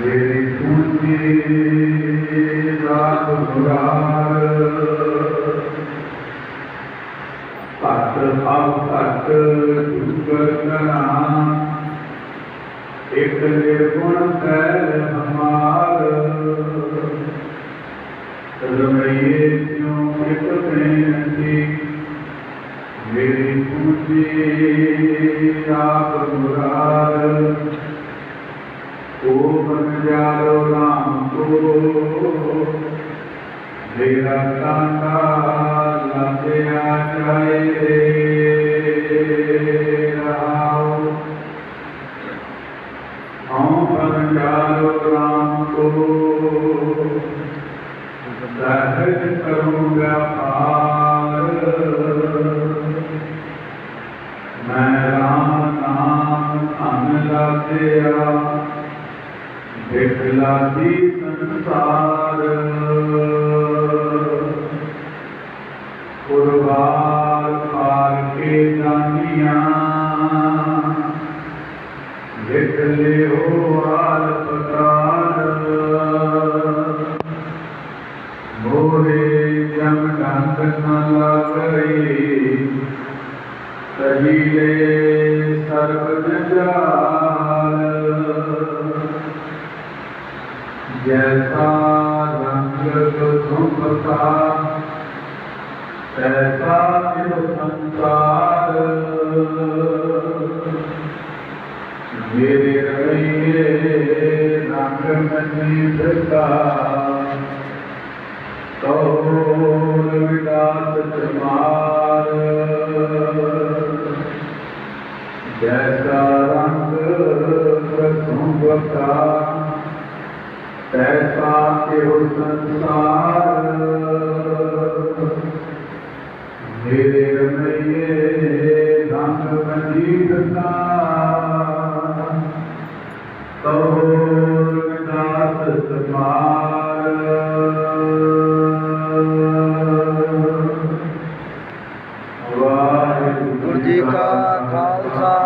میری پوچھی رات برا حق چکنا ایک گن پہل ہمار رویے کیوں ایک بینتی میری پوچھی آپ مراد او بن جاؤ رام کو میرا کانتا پار میں رام آن لا دیا دیکھ لا دیس بار کے دیکھ لے ہو جیسا رنگ سمتا میرے رویے رنگ ਜੈਸਾ ਰੰਗ ਪ੍ਰਸੁਭਤਾ ਤੈਸਾ ਕਿਉ ਸੰਸਾਰ। ਮੇਰੇ ਰਮਈਏ, ਰੰਗ ਮਜੀਦ ਦਾ ਤੋਰ ਵਿਦਾਸ ਸਮਾਰ। ਵਾਹਿਗੁਰੂ ਜੀ ਕਾ ਖਾਲਸਾ।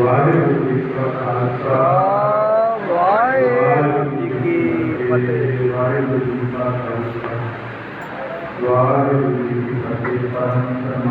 ਵਾਹਿਗੁਰੂ ਜੀ ਕਾ ਖਾਲਸਾ ਵਾਹਿਗੁਰੂ ਜੀ ਕੀ ਫਤਿਹ ਵਾਹਿਗੁਰੂ ਜੀ ਕਾ ਖਾਲਸਾ ਵਾਹਿਗੁਰੂ ਜੀ ਕੀ ਫਤਿਹ ਪਰਮ